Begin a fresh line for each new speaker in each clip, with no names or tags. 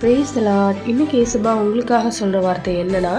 Brace Lord இன்னைக்கு இயேசுபா உங்களுக்காக சொல்கிற வார்த்தை என்னன்னா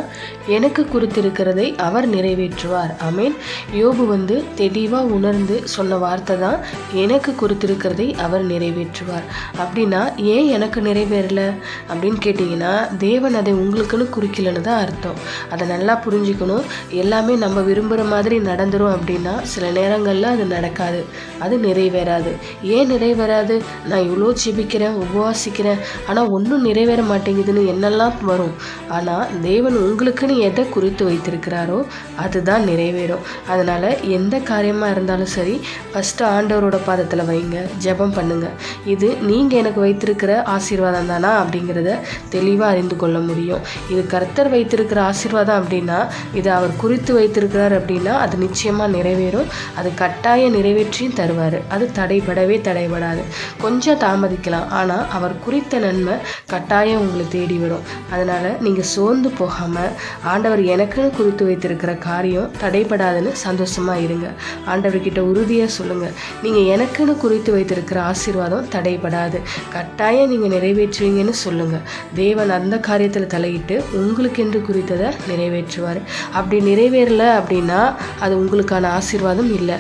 எனக்கு குறித்திருக்கிறதை அவர் நிறைவேற்றுவார். அமீன் யோபு வந்து தெளிவாக உணர்ந்து சொன்ன வார்த்தை தான் எனக்கு குறித்திருக்கிறதை அவர் நிறைவேற்றுவார். அப்படின்னா ஏன் எனக்கு நிறைவேறல? அப்படின்னு கேட்டிங்கன்னா தேவன் அதை உங்களுக்குன்னு குறிக்கலன்னு தான் அர்த்தம். அதை நல்லா புரிஞ்சுக்கணும். எல்லாமே நம்ம விரும்புகிற மாதிரி நடந்துரும் அப்படின்னா சில நேரங்களில் அது நடக்காது. அது நிறைவேறாது. ஏன் நிறைவேறாது? நான் இவ்வளோ ஜெபிக்கிறேன் உபவாசிக்கிறேன். ஆனால் ஒன்றும் நிறைவேற மாட்டேங்குதுன்னு என்னெல்லாம் வரும்? ஆனால் தேவன் உங்களுக்குன்னு எதை குறித்து வைத்திருக்கிறாரோ அதுதான் நிறைவேறும். அதனால் எந்த காரியமாக இருந்தாலும் சரி ஃபஸ்ட்டு ஆண்டவரோட பாதத்தில் வைங்க ஜெபம் பண்ணுங்க. இது நீங்கள் எனக்கு வைத்திருக்கிற ஆசீர்வாதம் தானா அப்படிங்கிறத தெளிவாக அறிந்து கொள்ள முடியும். இது கர்த்தர் வைத்திருக்கிற ஆசீர்வாதம் அப்படின்னா இது அவர் குறித்து வைத்திருக்கிறார் அப்படின்னா அது நிச்சயமாக நிறைவேறும். அது கட்டாயம் நிறைவேற்றியும் தருவார். அது தடைபடவே தடைபடாது. கொஞ்சம் தாமதிக்கலாம். ஆனால் அவர் குறித்த நன்மை கட்டாயம் உங்களை தேடி வரும். அதனால் நீங்கள் சோர்ந்து போகாமல் ஆண்டவர் எனக்குன்னு குறித்து வைத்திருக்கிற காரியம் தடைபடாதுன்னு சந்தோஷமாக இருங்க. ஆண்டவர்கிட்ட உறுதியாக சொல்லுங்கள் நீங்கள் எனக்குன்னு குறித்து வைத்திருக்கிற ஆசீர்வாதம் தடைபடாது. கட்டாயம் நீங்கள் நிறைவேற்றுவீங்கன்னு சொல்லுங்கள் தேவன் அந்த காரியத்தில் தலையிட்டு உங்களுக்கென்று குறித்ததை நிறைவேற்றுவார். அப்படி நிறைவேறல அப்படின்னா அது உங்களுக்கான ஆசீர்வாதம் இல்லை.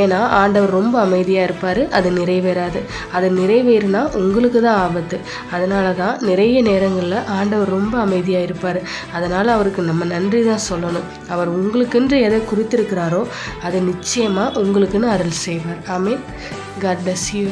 ஏன்னா ஆண்டவர் ரொம்ப அமைதியாக இருப்பார். அது நிறைவேறாது. அது நிறைவேறினா உங்களுக்கு தான் ஆபத்து. அதனால தான் நிறைய நேரங்களில் ஆண்டவர் ரொம்ப அமைதியாக இருப்பார். அதனால் அவருக்கு நம்ம நன்றி தான் சொல்லணும். அவர் உங்களுக்கென்று எதை குறித்திருக்கிறாரோ அதை நிச்சயமாக உங்களுக்குன்னு அருள் செய்வார். I mean God bless you